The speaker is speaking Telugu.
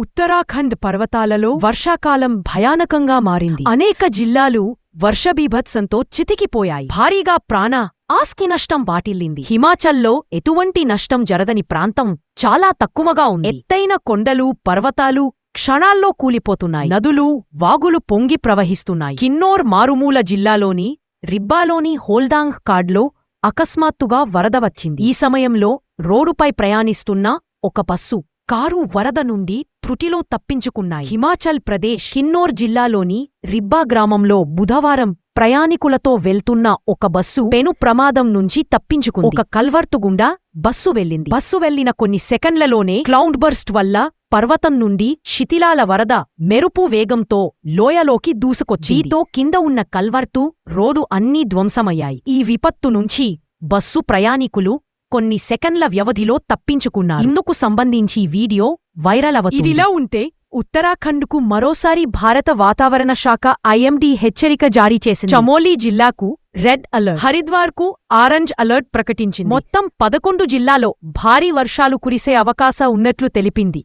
ఉత్తరాఖండ్ పర్వతాలలో వర్షాకాలం భయానకంగా మారింది. అనేక జిల్లాలు వర్షబీభత్సంతో చితికిపోయాయి. భారీగా ప్రాణ ఆస్కి నష్టం వాటిల్లింది. హిమాచల్లో ఎటువంటి నష్టం జరదని ప్రాంతం చాలా తక్కువగా ఉంది. ఎత్తైన కొండలు పర్వతాలు క్షణాల్లో కూలిపోతున్నాయి. నదులు వాగులు పొంగి ప్రవహిస్తున్నాయి. కిన్నోర్ మారుమూల జిల్లాలోని రిబ్బాలోని హోల్దాంగ్ కాడ్లో అకస్మాత్తుగా వరద వచ్చింది. ఈ సమయంలో రోడ్డుపై ప్రయాణిస్తున్న ఒక బస్సు కారు వరద నుండి త్రుటిలో తప్పించుకున్నాయి. హిమాచల్ ప్రదేశ్ కిన్నోర్ జిల్లాలోని రిబ్బా గ్రామంలో బుధవారం ప్రయాణికులతో వెళ్తున్న ఒక బస్సు పెను ప్రమాదం నుంచి తప్పించుకుంది. ఒక కల్వర్తు గుండా బస్సు వెళ్ళింది. బస్సు వెళ్ళిన కొన్ని సెకండ్లలోనే క్లౌడ్ బర్స్ట్ వల్ల పర్వతం నుండి శిథిలాల వరద మెరుపు వేగంతో లోయలోకి దూసుకొచ్చి దీంతో కింద ఉన్న కల్వర్తు రోడ్డు అన్నీ ధ్వంసమయ్యాయి. ఈ విపత్తు నుంచి బస్సు ప్రయాణికులు కొన్ని సెకండ్ల వ్యవధిలో తప్పించుకున్నారు. ఇందుకు సంబంధించి వీడియో వైరల్ అవుతుంది. ఇదిలా ఉంటే ఉత్తరాఖండ్కు మరోసారి భారత వాతావరణ శాఖ ఐఎండీ హెచ్చరిక జారీ చేసింది. చమోలీ జిల్లాకు రెడ్ అలర్ట్. హరిద్వార్కు ఆరెంజ్ అలర్ట్ ప్రకటించింది. మొత్తం పదకొండు జిల్లాలో భారీ వర్షాలు కురిసే అవకాశం ఉన్నట్లు తెలిపింది.